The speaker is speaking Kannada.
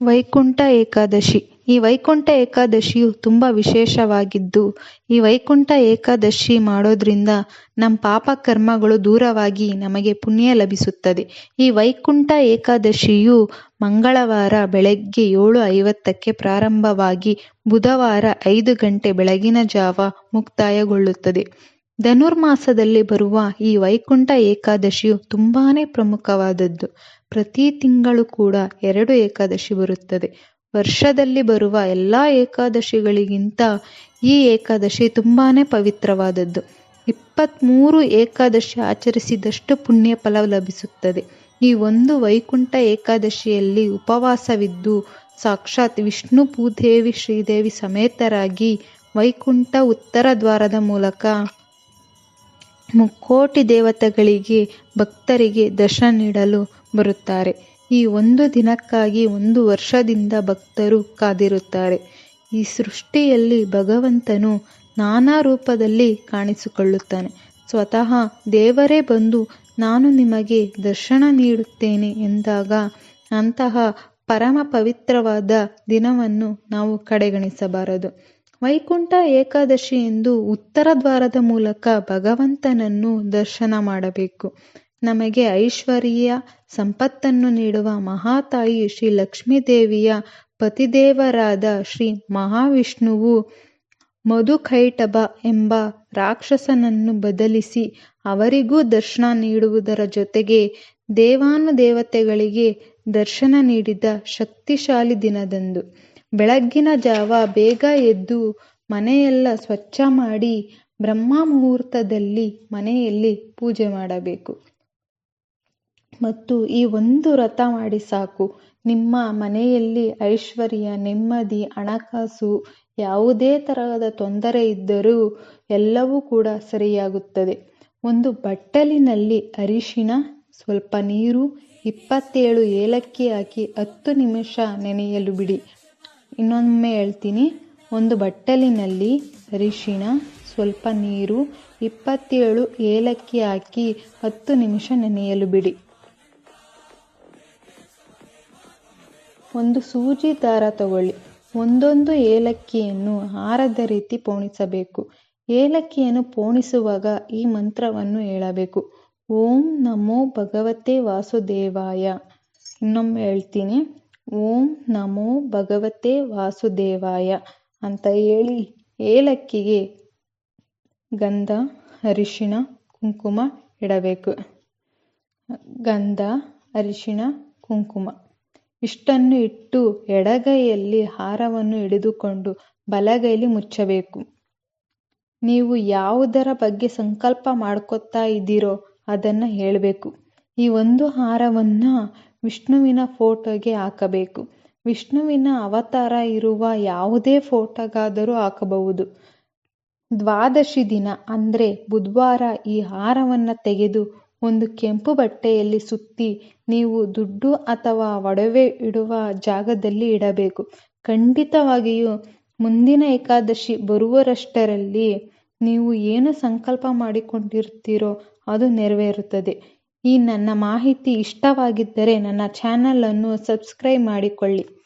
ವೈಕುಂಠ ಏಕಾದಶಿ. ಈ ವೈಕುಂಠ ಏಕಾದಶಿಯು ತುಂಬ ವಿಶೇಷವಾಗಿದ್ದು, ಈ ವೈಕುಂಠ ಏಕಾದಶಿ ಮಾಡೋದ್ರಿಂದ ನಮ್ಮ ಪಾಪ ಕರ್ಮಗಳು ದೂರವಾಗಿ ನಮಗೆ ಪುಣ್ಯ ಲಭಿಸುತ್ತದೆ. ಈ ವೈಕುಂಠ ಏಕಾದಶಿಯು ಮಂಗಳವಾರ ಬೆಳಗ್ಗೆ ಏಳು ಐವತ್ತಕ್ಕೆ ಪ್ರಾರಂಭವಾಗಿ ಬುಧವಾರ ಐದು ಗಂಟೆ ಬೆಳಗಿನ ಜಾವ ಮುಕ್ತಾಯಗೊಳ್ಳುತ್ತದೆ. ಧನುರ್ಮಾಸದಲ್ಲಿ ಬರುವ ಈ ವೈಕುಂಠ ಏಕಾದಶಿಯು ತುಂಬಾನೇ ಪ್ರಮುಖವಾದದ್ದು. ಪ್ರತಿ ತಿಂಗಳು ಕೂಡ ಎರಡು ಏಕಾದಶಿ ಬರುತ್ತದೆ. ವರ್ಷದಲ್ಲಿ ಬರುವ ಎಲ್ಲ ಏಕಾದಶಿಗಳಿಗಿಂತ ಈ ಏಕಾದಶಿ ತುಂಬಾನೇ ಪವಿತ್ರವಾದದ್ದು. ಇಪ್ಪತ್ತ್ಮೂರು ಏಕಾದಶಿ ಆಚರಿಸಿದಷ್ಟು ಪುಣ್ಯ ಫಲ ಲಭಿಸುತ್ತದೆ. ಈ ಒಂದು ವೈಕುಂಠ ಏಕಾದಶಿಯಲ್ಲಿ ಉಪವಾಸವಿದ್ದು ಸಾಕ್ಷಾತ್ ವಿಷ್ಣು ಭೂದೇವಿ ಶ್ರೀದೇವಿ ಸಮೇತರಾಗಿ ವೈಕುಂಠ ಉತ್ತರ ದ್ವಾರದ ಮೂಲಕ ಮುಕ್ಕೋಟಿ ದೇವತೆಗಳಿಗೆ ಭಕ್ತರಿಗೆ ದರ್ಶನ ನೀಡಲು ಬರುತ್ತಾರೆ. ಈ ಒಂದು ದಿನಕ್ಕಾಗಿ ಒಂದು ವರ್ಷದಿಂದ ಭಕ್ತರು ಕಾದಿರುತ್ತಾರೆ. ಈ ಸೃಷ್ಟಿಯಲ್ಲಿ ಭಗವಂತನು ನಾನಾ ರೂಪದಲ್ಲಿ ಕಾಣಿಸಿಕೊಳ್ಳುತ್ತಾನೆ. ಸ್ವತಃ ದೇವರೇ ಬಂದು ನಾನು ನಿಮಗೆ ದರ್ಶನ ನೀಡುತ್ತೇನೆ ಎಂದಾಗ ಅಂತಹ ಪರಮ ಪವಿತ್ರವಾದ ದಿನವನ್ನು ನಾವು ಕಡೆಗಣಿಸಬಾರದು. ವೈಕುಂಠ ಏಕಾದಶಿ ಎಂದು ಉತ್ತರ ದ್ವಾರದ ಮೂಲಕ ಭಗವಂತನನ್ನು ದರ್ಶನ ಮಾಡಬೇಕು. ನಮಗೆ ಐಶ್ವರ್ಯ ಸಂಪತ್ತನ್ನು ನೀಡುವ ಮಹಾತಾಯಿ ಶ್ರೀ ಲಕ್ಷ್ಮೀದೇವಿಯ ಪತಿದೇವರಾದ ಶ್ರೀ ಮಹಾವಿಷ್ಣುವು ಮಧುಕೈಟಭ ಎಂಬ ರಾಕ್ಷಸನನ್ನು ಬದಲಿಸಿ ಅವರಿಗೂ ದರ್ಶನ ನೀಡುವುದರ ಜೊತೆಗೆ ದೇವಾನುದೇವತೆಗಳಿಗೆ ದರ್ಶನ ನೀಡಿದ ಶಕ್ತಿಶಾಲಿ ದಿನದಂದು. ಬೆಳಗ್ಗಿನ ಜಾವ ಬೇಗ ಎದ್ದು ಮನೆಯೆಲ್ಲ ಸ್ವಚ್ಛ ಮಾಡಿ ಬ್ರಹ್ಮ ಮುಹೂರ್ತದಲ್ಲಿ ಮನೆಯಲ್ಲಿ ಪೂಜೆ ಮಾಡಬೇಕು. ಮತ್ತು ಈ ಒಂದು ವ್ರತ ಮಾಡಿ ಸಾಕು. ನಿಮ್ಮ ಮನೆಯಲ್ಲಿ ಐಶ್ವರ್ಯ, ನೆಮ್ಮದಿ, ಹಣಕಾಸು ಯಾವುದೇ ತರಹದ ತೊಂದರೆ ಇದ್ದರೂ ಎಲ್ಲವೂ ಕೂಡ ಸರಿಯಾಗುತ್ತದೆ. ಒಂದು ಬಟ್ಟಲಿನಲ್ಲಿ ಅರಿಶಿನ ಸ್ವಲ್ಪ ನೀರು, ಇಪ್ಪತ್ತೇಳು ಏಲಕ್ಕಿ ಹಾಕಿ ಹತ್ತು ನಿಮಿಷ ನೆನೆಯಲು ಬಿಡಿ. ಇನ್ನೊಮ್ಮೆ ಹೇಳ್ತೀನಿ. ಒಂದು ಬಟ್ಟಲಿನಲ್ಲಿ ಅರಿಶಿಣ, ಸ್ವಲ್ಪ ನೀರು, ಇಪ್ಪತ್ತೇಳು ಏಲಕ್ಕಿ ಹಾಕಿ ಹತ್ತು ನಿಮಿಷ ನೆನೆಯಲು ಬಿಡಿ. ಒಂದು ಸೂಜಿ ದಾರ ತಗೊಳ್ಳಿ. ಒಂದೊಂದು ಏಲಕ್ಕಿಯನ್ನು ಹಾರದ ರೀತಿ ಪೋಣಿಸಬೇಕು. ಏಲಕ್ಕಿಯನ್ನು ಪೋಣಿಸುವಾಗ ಈ ಮಂತ್ರವನ್ನು ಹೇಳಬೇಕು. ಓಂ ನಮೋ ಭಗವತೆ ವಾಸುದೇವಾಯ. ಇನ್ನೊಮ್ಮೆ ಹೇಳ್ತೀನಿ. ಓಂ ನಮೋ ಭಗವತೆ ವಾಸುದೇವಾಯ ಅಂತ ಹೇಳಿ ಏಲಕ್ಕಿಗೆ ಗಂಧ, ಅರಿಶಿಣ, ಕುಂಕುಮ ಇಡಬೇಕು. ಗಂಧ, ಅರಿಶಿಣ, ಕುಂಕುಮ. ಇಷ್ಟನ್ನು ಇಟ್ಟು ಎಡಗೈಯಲ್ಲಿ ಹಾರವನ್ನು ಹಿಡಿದುಕೊಂಡು ಬಲಗೈಲಿ ಮುಚ್ಚಬೇಕು. ನೀವು ಯಾವುದರ ಬಗ್ಗೆ ಸಂಕಲ್ಪ ಮಾಡ್ಕೊತಾ ಇದ್ದೀರೋ ಅದನ್ನು ಹೇಳಬೇಕು. ಈ ಒಂದು ಹಾರವನ್ನು ವಿಷ್ಣುವಿನ ಫೋಟೋಗೆ ಹಾಕಬೇಕು. ವಿಷ್ಣುವಿನ ಅವತಾರ ಇರುವ ಯಾವುದೇ ಫೋಟೋಗಾದರೂ ಹಾಕಬಹುದು. ದ್ವಾದಶಿ ದಿನ ಅಂದರೆ ಬುಧವಾರ ಈ ಹಾರವನ್ನು ತೆಗೆದು ಒಂದು ಕೆಂಪು ಬಟ್ಟೆಯಲ್ಲಿ ಸುತ್ತಿ ನೀವು ದುಡ್ಡು ಅಥವಾ ಒಡವೆ ಇಡುವ ಜಾಗದಲ್ಲಿ ಇಡಬೇಕು. ಖಂಡಿತವಾಗಿಯೂ ಮುಂದಿನ ಏಕಾದಶಿ ಬರುವರಷ್ಟರಲ್ಲಿ ನೀವು ಏನು ಸಂಕಲ್ಪ ಮಾಡಿಕೊಂಡಿರ್ತೀರೋ ಅದು ನೆರವೇರುತ್ತದೆ. ಈ ನನ್ನ ಮಾಹಿತಿ ಇಷ್ಟವಾಗಿದ್ದರೆ ನನ್ನ ಚಾನಲನ್ನು ಸಬ್ಸ್ಕ್ರೈಬ್ ಮಾಡಿಕೊಳ್ಳಿ.